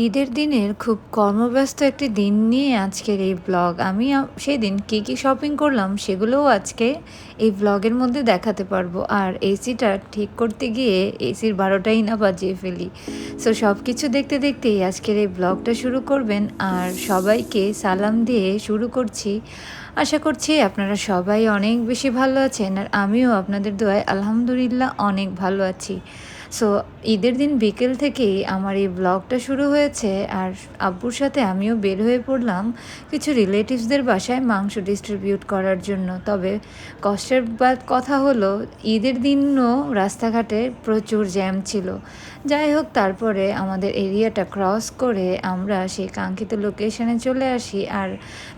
ঈদের দিনের খুব কর্মব্যস্ত একটি দিন নিয়ে আজকের এই ব্লগ আমি আ- সেই দিন কী কী শপিং করলাম সেগুলোও আজকে এই ব্লগের মধ্যে দেখাতে পারব। আর এসিটা ঠিক করতে গিয়ে এসির বারোটাই না বাজিয়ে ফেলি। সো সব কিছু দেখতে দেখতেই আজকের এই ব্লগটা শুরু করবেন। আর সবাইকে সালাম দিয়ে শুরু করছি। আশা করছি আপনারা সবাই অনেক বেশি ভালো আছেন। আর আমিও আপনাদের দোয়ায় আলহামদুলিল্লাহ অনেক ভালো আছি। সো ঈদের দিন বিকেল থেকেই আমার এই ব্লগটা শুরু হয়েছে আর আব্বুর সাথে আমিও বের হয়ে পড়লাম কিছু রিলেটিভসদের বাসায় মাংস ডিস্ট্রিবিউট করার জন্য। তবে কষ্টের কথা হলো, ঈদের দিনও রাস্তাঘাটে প্রচুর জ্যাম ছিল। যাই হোক, তারপরে আমাদের এরিয়াটা ক্রস করে আমরা সেই কাঙ্ক্ষিত লোকেশনে চলে আসি। আর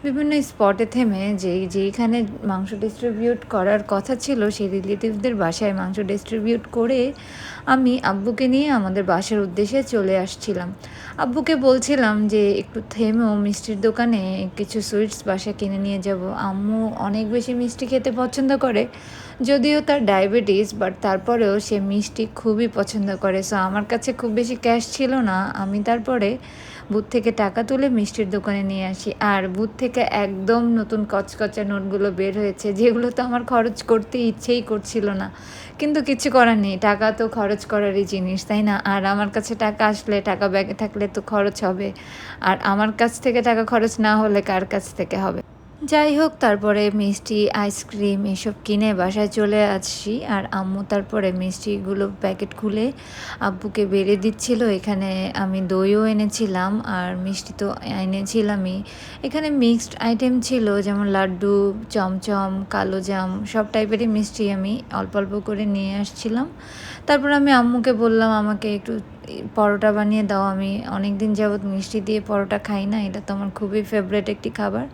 বিভিন্ন স্পটে থেমে যেই, যেইখানে মাংস ডিস্ট্রিবিউট করার কথা ছিল, সেই রিলেটিভদের বাসায় মাংস ডিস্ট্রিবিউট করে আমি আব্বুকে নিয়ে আমাদের বাসার উদ্দেশ্যে চলে আসছিলাম। আব্বুকে বলছিলাম যে, একটু থেমেও মিষ্টির দোকানে কিছু সুইটস বাসা কিনে নিয়ে যাব। আম্মু অনেক বেশি মিষ্টি খেতে পছন্দ করে। যদিও তার ডায়াবেটিস বাট তারপরেও সে মিষ্টি খুবই পছন্দ করে। সো আমার কাছে খুব বেশি ক্যাশ ছিল না। আমি তারপরে বুথ থেকে টাকা তুলে মিষ্টির দোকানে নিয়ে আসি। আর বুথ থেকে একদম নতুন কচকচা নোটগুলো বের হয়েছে, যেগুলো তো আমার খরচ করতে ইচ্ছেই করছিল না। কিন্তু কিছু করার নেই, টাকা তো খরচ করারই জিনিস, তাই না? আর আমার কাছে টাকা আসলে টাকা ব্যাগে থাকলে তো খরচ হবে। আর আমার কাছ থেকে টাকা খরচ না হলে কার কাছ থেকে হবে? যাই হোক তারপরে মিষ্টি, আইসক্রিম এসব কিনে বাসায় চলে আসছি। আর আম্মু তারপরে মিষ্টিগুলো প্যাকেট খুলে আব্বুকে বেড়ে দিচ্ছিল। এখানে আমি দইও এনেছিলাম আর মিষ্টি তো এনেছিলামই। এখানে মিক্সড আইটেম ছিল, যেমন লাড্ডু, চমচম, কালো জাম, সব টাইপেরই মিষ্টি আমি অল্প অল্প করে নিয়ে আসছিলাম। তারপর আমি আম্মুকে বললাম, আমাকে একটু পরোটা বানিয়ে দাও। আমি অনেক দিন যাবৎ মিষ্টি দিয়ে পরোটা খাই না। এটা তো আমার খুবই ফেভারেট একটি খাবার।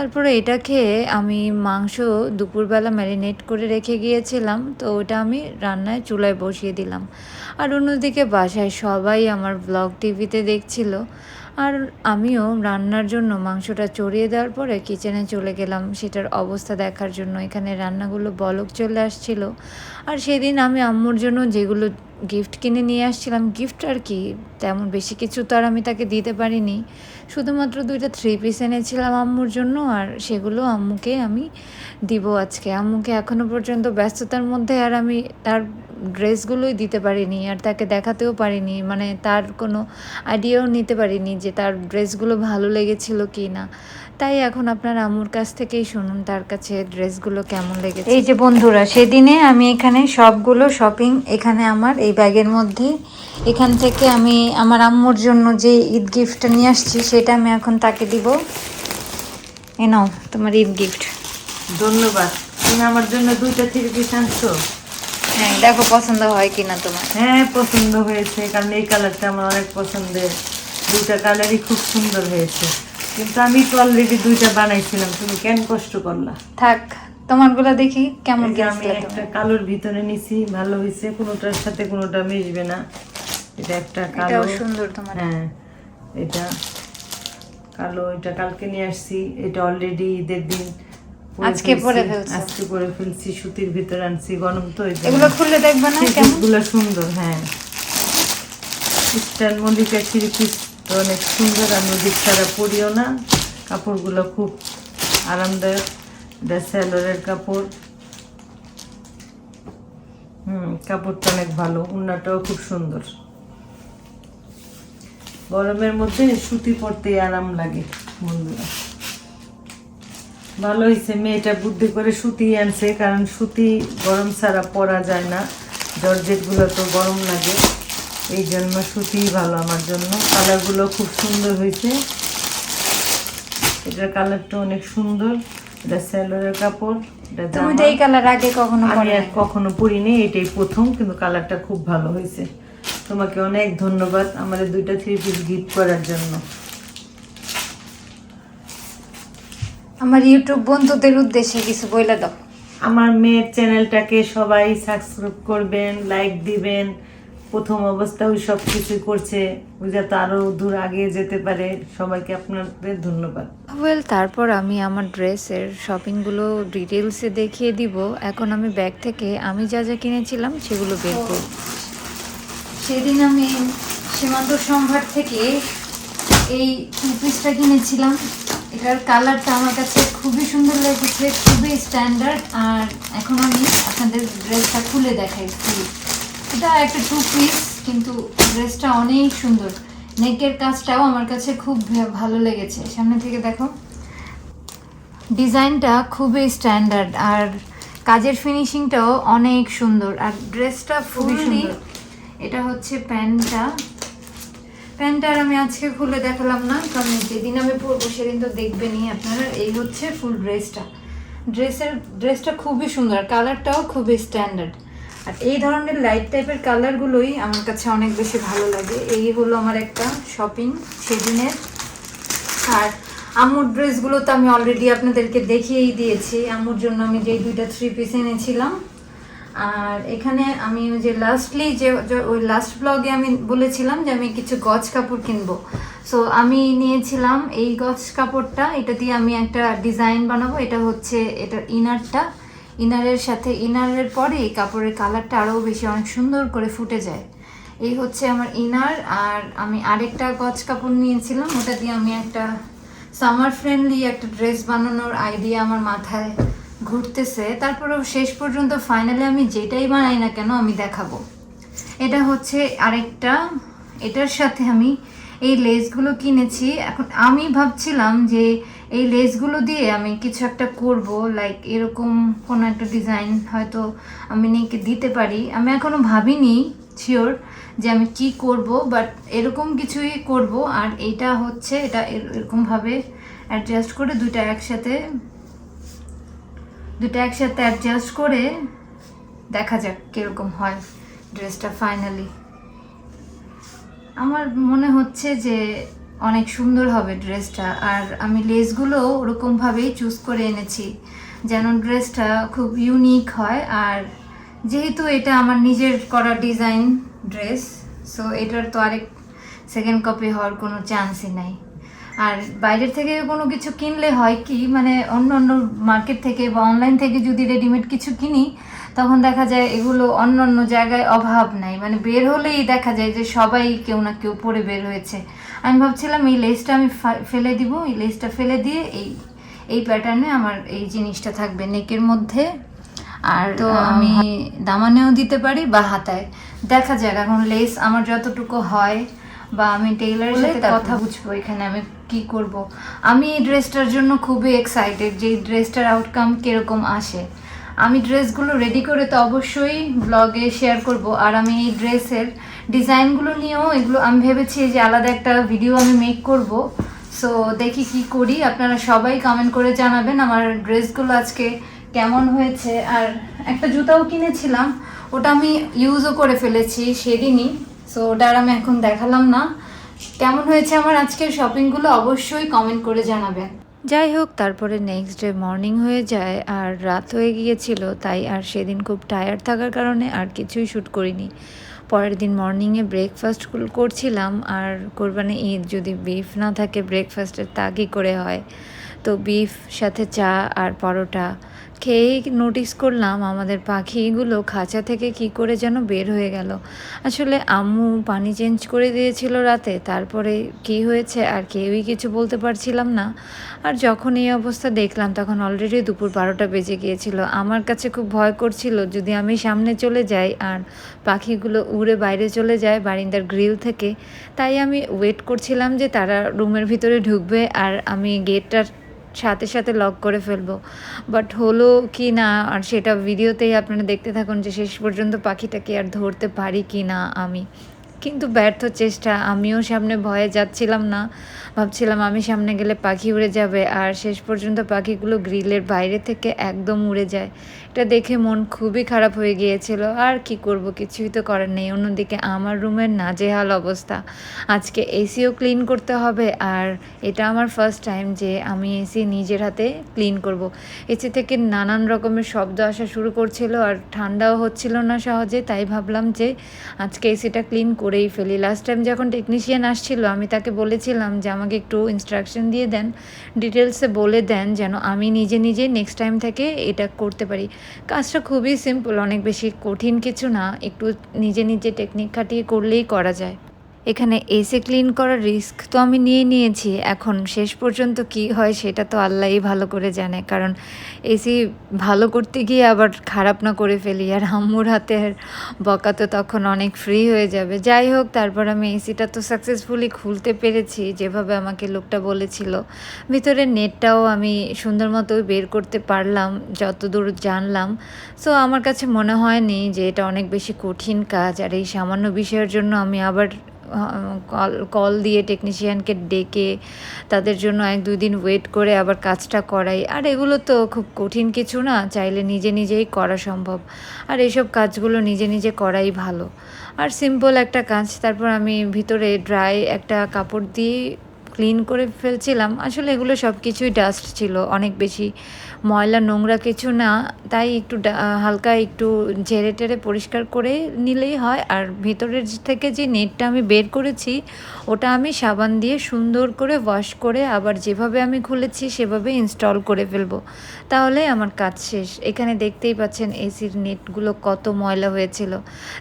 তারপরে এটা খেয়ে আমি মাংস দুপুরবেলা ম্যারিনেট করে রেখে গিয়েছিলাম, তো ওটা আমি রান্নায় চুলায় বসিয়ে দিলাম। আর অন্যদিকে বাসায় সবাই আমার ব্লগ টিভিতে দেখছিল। আর আমিও রান্নার জন্য মাংসটা চড়িয়ে দেওয়ার পরে কিচেনে চলে গেলাম। সেটার অবস্থা দেখার জন্য এখানে রান্নাগুলো বলক চলে আসছিল। আর সেদিন আমি আম্মুর জন্য যেগুলো গিফট কিনে নিয়ে আসছিলাম গিফট আর কি, তেমন বেশি কিছু তো আর আমি তাকে দিতে পারিনি। শুধুমাত্র দুইটা থ্রি পিস এনেছিলাম আম্মুর জন্য আর সেগুলো আম্মুকে আমি দিব আজকে। আম্মুকে এখনও পর্যন্ত ব্যস্ততার মধ্যে আর আমি তার ড্রেসগুলোই দিতে পারিনি আর তাকে দেখাতেও পারিনি। মানে তার কোনো আইডিয়াও নিতে পারিনি যে তার ড্রেসগুলো ভালো লেগেছিল কি না। তাই এখন আপনার আম্মুর কাছ থেকেই শুনুন তার কাছে ড্রেসগুলো কেমন লেগেছে। এই যে বন্ধুরা, সেদিনে আমি এখানে সবগুলো শপিং এখানে আমার এই ব্যাগের মধ্যে। এখান থেকে আমি আমার আম্মুর জন্য যে ঈদ গিফটটা নিয়ে আসছি সেটা আমি এখন তাকে দিব। এ নাও তোমার ঈদ গিফট ধন্যবাদ। তুমি আমার জন্য দুইটা থ্রি পিস আনছো? হ্যাঁ দেখো পছন্দ হয় কিনা তোমার। হ্যাঁ পছন্দ হয়েছে কারণ এই কালারটা আমার অনেক পছন্দের। দুইটা কালারই খুব সুন্দর হয়েছে। কিন্তু আমি তো অলরেডি দুইটা বানাইছিলাম তুমি কেন কষ্ট করলা? থাক তোমারগুলো দেখি কেমন কিনেছিলে একটা কালোর ভিতরে নিছি ভালো হয়েছে কোনোটার সাথে কোনোটা মিশবে না। এটা একটা কালো। সুন্দর তোমার। হ্যাঁ এটা কালো এটা কালকে নিয়ে আসছি। এটা অলরেডি ঈদের দিন আজকে পরে ফেলছি। আজকে পরে ফেলছি সুতির ভিতরে আনছি গরম তো। এগুলো খুললে দেখবে না কেমন? গুলো সুন্দর হ্যাঁ। ইস্টার্ন মল্লিকা থ্রি পিস তো অনেক সুন্দর আর নদীর ছাড়া পরিও না। কাপড়গুলো খুব আরামদায়ক। এটা স্যালোরের কাপড়। হুম, কাপড়টা অনেক ভালো, উন্নাটাও খুব সুন্দর। গরমের মধ্যে সুতি পরতে আরাম লাগে বন্ধুরা। ভালো হয়েছে মেয়েটা বুদ্ধি করে সুতি আনছে, কারণ সুতি গরম ছাড়া পরা যায় না। জর্জেটগুলো তো গরম লাগে, এই জন্য সুতি ভালো আমার জন্য। কালারগুলো খুব সুন্দর হয়েছে এটার কালারটা অনেক সুন্দর। এটা স্যালোরের কাপড় তুমি। তো এই কালার আগে কখনো আমি আর কখনো পরিনি এটাই প্রথম কিন্তু কালারটা খুব ভালো হয়েছে। তোমাকে অনেক ধন্যবাদ আমাদের দুইটা থ্রি পিস গিফট করার জন্য। আমার ইউটিউব বন্ধুদের উদ্দেশ্যে কিছু বইলে দাও। আমার মেয়ের চ্যানেলটাকে সবাই সাবস্ক্রাইব করবেন লাইক দিবেন। প্রথম অবস্থায় ওই সব কিছুই করছে যাতে আরও দূর আগে যেতে পারে সবাইকে আপনাদের ধন্যবাদ। ওয়েল তারপর আমি আমার ড্রেসের শপিংগুলো ডিটেলসে দেখিয়ে দিব। এখন আমি ব্যাগ থেকে আমি যা যা কিনেছিলাম সেগুলো বের করব। সেদিন আমি সীমান্ত সম্ভার থেকে এই টু পিসটা কিনেছিলাম। এটার কালারটা আমার কাছে খুবই সুন্দর লেগেছে খুবই স্ট্যান্ডার্ড আর এখন আমি আপনাদের ড্রেসটা খুলে দেখাই খুবই এটা একটা টু পিস কিন্তু ড্রেসটা অনেক সুন্দর। নেকের কাজটাও আমার কাছে খুব ভালো লেগেছে। সামনে থেকে দেখো। ডিজাইনটা খুবই স্ট্যান্ডার্ড আর কাজের ফিনিশিংটাও অনেক সুন্দর। আর ড্রেসটা খুবই ফুললি সুন্দর। এটা হচ্ছে প্যান্টটা। প্যান্টটা আর আমি আজকে খুলে দেখালাম না কারণ যেদিন আমি পরবো সেদিন তো দেখবেনই আপনারা। এই হচ্ছে ফুল ড্রেসটা ড্রেসের ড্রেসটা খুবই সুন্দর কালারটাও খুবই স্ট্যান্ডার্ড আর এই ধরনের লাইট টাইপের কালারগুলোই আমার কাছে অনেক বেশি ভালো লাগে। এই হলো আমার একটা শপিং সেদিনের। আর আম্মুর ড্রেসগুলো তো আমি অলরেডি আপনাদেরকে দেখিয়েই দিয়েছি। আম্মুর জন্য আমি যে দুইটা থ্রি পিস এনেছিলাম। আর এখানে আমি যে লাস্টলি যে ওই লাস্ট ব্লগে আমি বলেছিলাম যে আমি কিছু গজ কাপড় কিনবো। সো আমি নিয়েছিলাম এই গজ কাপড়টা। এটা দিয়ে আমি একটা ডিজাইন বানাবো। এটা হচ্ছে এটার ইনারটা ইনারের সাথে, ইনারের পরে এই কাপড়ের কালারটা আরও বেশি অনেক সুন্দর করে ফুটে যায়। এই হচ্ছে আমার ইনার, আর আমি আরেকটা গজ কাপড় নিয়েছিলাম, ওটা দিয়ে আমি একটা সামার ফ্রেন্ডলি একটা ড্রেস বানানোর আইডিয়া আমার মাথায় ঘুরতেছে। তারপরেও শেষ পর্যন্ত ফাইনালি আমি যেটাই বানাই না কেন আমি দেখাবো। এটা হচ্ছে আরেকটা, এটার সাথে আমি এই লেসগুলো কিনেছি। এখন আমি ভাবছিলাম যে এই লেসগুলো দিয়ে আমি কিছু একটা করব লাইক এরকম কোনো একটা ডিজাইন হয়তো আমি নেকে দিতে পারি। আমি এখনও ভাবিনি শিওর যে আমি কি করব বাট এরকম কিছুই করব। আর এটা হচ্ছে, এটা এর- এরকমভাবে অ্যাডজাস্ট করে দুইটা একসাথে দুটো একসাথে অ্যাডজাস্ট করে দেখা যাক কীরকম হয় ড্রেসটা ফাইনালি আমার মনে হচ্ছে যে অনেক সুন্দর হবে ড্রেসটা। আর আমি লেসগুলো ওরকমভাবেই চুজ করে এনেছি, যেন ড্রেসটা খুব ইউনিক হয়। আর যেহেতু এটা আমার নিজের করা ডিজাইন ড্রেস সো এটার তো আরেক সেকেন্ড কপি হওয়ার কোনো চান্সই নাই। আর বাইরের থেকে কোনো কিছু কিনলে হয় কি মানে অন্য অন্য মার্কেট থেকে বা অনলাইন থেকে যদি রেডিমেড কিছু কিনি, তখন দেখা যায় এগুলো অন্য অন্য জায়গায় অভাব নাই। মানে বের হলেই দেখা যায় যে সবাই কেউ না কেউ পরে বের হয়েছে। আমি ভাবছিলাম এই লেসটা আমি ফেলে দিব এই লেসটা ফেলে দিয়ে এই এই প্যাটার্নে আমার এই জিনিসটা থাকবে নেকের মধ্যে। আর তো আমি দামানেও দিতে পারি বা হাতায়। দেখা যাক এখন লেস আমার যতটুকু হয় বা আমি টেইলারের সাথে কথা বুঝব এখানে আমি কি করব। আমি এই ড্রেসটার জন্য খুবই এক্সাইটেড যে এই ড্রেসটার আউটকাম কীরকম আসে। আমি ড্রেসগুলো রেডি করে তো অবশ্যই ব্লগে শেয়ার করব। আর আমি এই ড্রেসের ডিজাইনগুলো নিয়েও এগুলো আমি ভেবেছি যে আলাদা একটা ভিডিও আমি মেক করব। সো দেখি কি করি। আপনারা সবাই কমেন্ট করে জানাবেন আমার ড্রেসগুলো আজকে কেমন হয়েছে। আর একটা জুতাও কিনেছিলাম, ওটা আমি ইউজও করে ফেলেছি, সেদিনই। সো ওটা আর আমি এখন দেখালাম না। কেমন হয়েছে আমার আজকের শপিংগুলো অবশ্যই কমেন্ট করে জানাবেন। যাই হোক, তারপরে নেক্সট ডে মর্নিং হয়ে যায়, আর রাত হয়ে গিয়েছিল, তাই আর সেদিন খুব টায়ার্ড থাকার কারণে আর কিছুই শ্যুট করিনি। পরের দিন মর্নিংয়ে ব্রেকফাস্ট করছিলাম, আর কোরবানি ঈদ যদি বিফ না থাকে ব্রেকফাস্টের তা কী করে হয়। তো বিফ সাথে চা আর পরোটা। খেয়েই নোটিস করলাম আমাদের পাখিগুলো খাঁচা থেকে কি করে যেন বের হয়ে গেল। আসলে আম্মু পানি চেঞ্জ করে দিয়েছিল রাতে, তারপরে কি হয়েছে আর কেউই কিছু বলতে পারছিলাম না। আর যখন এই অবস্থা দেখলাম, তখন অলরেডি দুপুর বারোটা বেজে গিয়েছিল। আমার কাছে খুব ভয় করছিল, যদি আমি সামনে চলে যাই আর পাখিগুলো উড়ে বাইরে চলে যায় বারিন্দার গ্রিল থেকে, তাই আমি ওয়েট করছিলাম যে তারা রুমের ভিতরে ঢুকবে আর আমি গেটটার সাথে সাথে লক করে ফেলব। বাট হলো কি না, আর সেটা ভিডিওতেই আপনারা দেখতে থাকুন যে শেষ পর্যন্ত পাখিটাকে আর ধরতে পারি কি না আমি। কিন্তু ব্যর্থ চেষ্টা, আমিও সামনে ভয়ে যাচ্ছিলাম না। ভাবছিলাম আমি সামনে গেলে পাখি উড়ে যাবে, আর শেষ পর্যন্ত পাখিগুলো গ্রিলের বাইরে থেকে একদম উড়ে যায়। এটা দেখে মন খুবই খারাপ হয়ে গিয়েছিল। আর কি করব? কিছুই তো করার নেই। অন্যদিকে আমার রুমের নাজেহাল অবস্থা। আজকে এসিও ক্লিন করতে হবে। আর এটা আমার ফার্স্ট টাইম যে আমি এসি নিজের হাতে ক্লিন করব। এসি থেকে নানান রকমের শব্দ আসা শুরু করছিল। আর ঠান্ডাও হচ্ছিল না সহজে। তাই ভাবলাম যে আজকে এসিটা ক্লিন করেই ফেলি। লাস্ট টাইম যখন টেকনিশিয়ান আসছিল, আমি তাকে বলেছিলাম যে আমাকে একটু ইনস্ট্রাকশন দিয়ে দেন। ডিটেলসে বলে দেন যেন আমি নিজে নিজে নেক্সট টাইম থেকে এটা করতে পারি। কাজটা খুবই সিম্পল অনেক বেশি কঠিন কিছু না, একটু নিজে নিজে টেকনিক খাটিয়ে করলেই করা যায়। এখানে এসে ক্লিন করার রিস্ক তো আমি নিয়ে নিয়েছি। এখন শেষ পর্যন্ত কি হয় সেটা তো আল্লাহই ভালো করে জানে। কারণ এসি ভালো করতে গিয়ে আবার খারাপ না করে ফেলি। আর আম্মুর হাতের বকা তো তখন অনেক ফ্রি হয়ে যাবে। যাই হোক, তারপর আমি এসিটা তো সাকসেসফুলি খুলতে পেরেছি, যেভাবে আমাকে লোকটা বলেছিল। ভিতরের নেটটাও আমি সুন্দর মতো বের করতে পারলাম, যতদূর জানলাম। সো আমার কাছে মনে হয়নি যে এটা অনেক বেশি কঠিন কাজ। আর এই সামান্য বিষয়ের জন্য আমি আবার কল কল দিয়ে টেকনিশিয়ানকে ডেকে তাদের জন্য এক দুই দিন ওয়েট করে আবার কাজটা করাই। আর এগুলো তো খুব কঠিন কিছু না, চাইলে নিজে নিজেই করা সম্ভব। আর এইসব কাজগুলো নিজে নিজে করাই ভালো। আর সিম্পল একটা কাজ, তারপর আমি ভিতরে ড্রাই একটা কাপড় দিয়ে ক্লিন করে ফেলছিলাম। আসলে এগুলো সব কিছুই ডাস্ট ছিল, অনেক বেশি ময়লা, নোংরা কিছু না। তাই একটু হালকা একটু ঝেড়ে টেরে পরিষ্কার করে নিলেই হয়। আর ভিতরের থেকে যে নেটটা আমি বের করেছি, ওটা আমি সাবান দিয়ে সুন্দর করে ওয়াশ করে আবার যেভাবে আমি খুলেছি, সেভাবে ইনস্টল করে ফেলব। তাহলে আমার কাজ শেষ। এখানে দেখতেই পাচ্ছেন এসির নেটগুলো কত ময়লা হয়েছিল।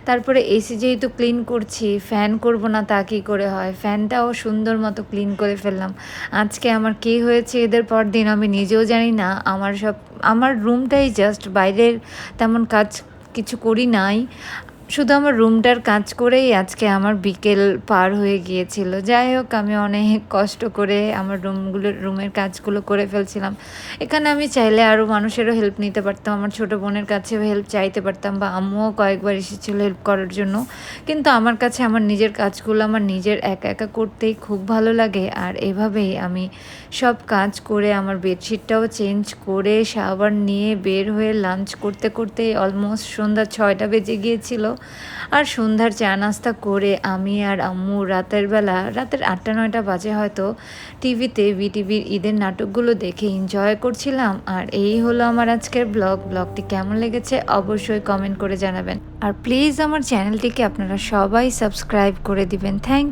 তারপরে এসি যেহেতু ক্লিন করছি ফ্যান করব না তা কী করে হয়? ফ্যানটাও সুন্দর মতো ক্লিন করে ফেললাম। আজকে আমার কি হয়েছে এদের পর দিন আমি নিজেও জানি না। আমার সব, আমার রুমটাই জাস্ট বাইরের তেমন কাজ কিছু করি নাই। শুধু আমার রুমটার কাজ করেই আজকে আমার বিকেল পার হয়ে গিয়েছিল। যাই হোক, আমি অনেক কষ্ট করে আমার রুমগুলো রুমের কাজগুলো করে ফেলছিলাম। এখানে আমি চাইলে আরও মানুষেরও হেল্প নিতে পারতাম, আমার ছোটো বোনের কাছেও হেল্প চাইতে পারতাম বা আম্মুও কয়েকবার এসেছিল হেল্প করার জন্য। কিন্তু আমার কাছে আমার নিজের কাজগুলো আমার নিজের একা একা করতেই খুব ভালো লাগে। আর এভাবেই আমি সব কাজ করে আমার বেডশিটটাও চেঞ্জ করে সাবান নিয়ে বের হয়ে লাঞ্চ করতে করতে অলমোস্ট সন্ধ্যা ছয়টা বেজে গিয়েছিল। আর সন্ধ্যার চা নাস্তা করে আমি আর আম্মু রাতের বেলা, রাতের আটটা, নয়টা বাজে হয়তো, টিভিতে বিটিভির ঈদের নাটকগুলো দেখে এনজয় করছিলাম। আর এই হলো আমার আজকের ব্লগ ব্লগটি কেমন লেগেছে অবশ্যই কমেন্ট করে জানাবেন। আর প্লিজ আমার চ্যানেলটিকে আপনারা সবাই সাবস্ক্রাইব করে দিবেন। থ্যাংক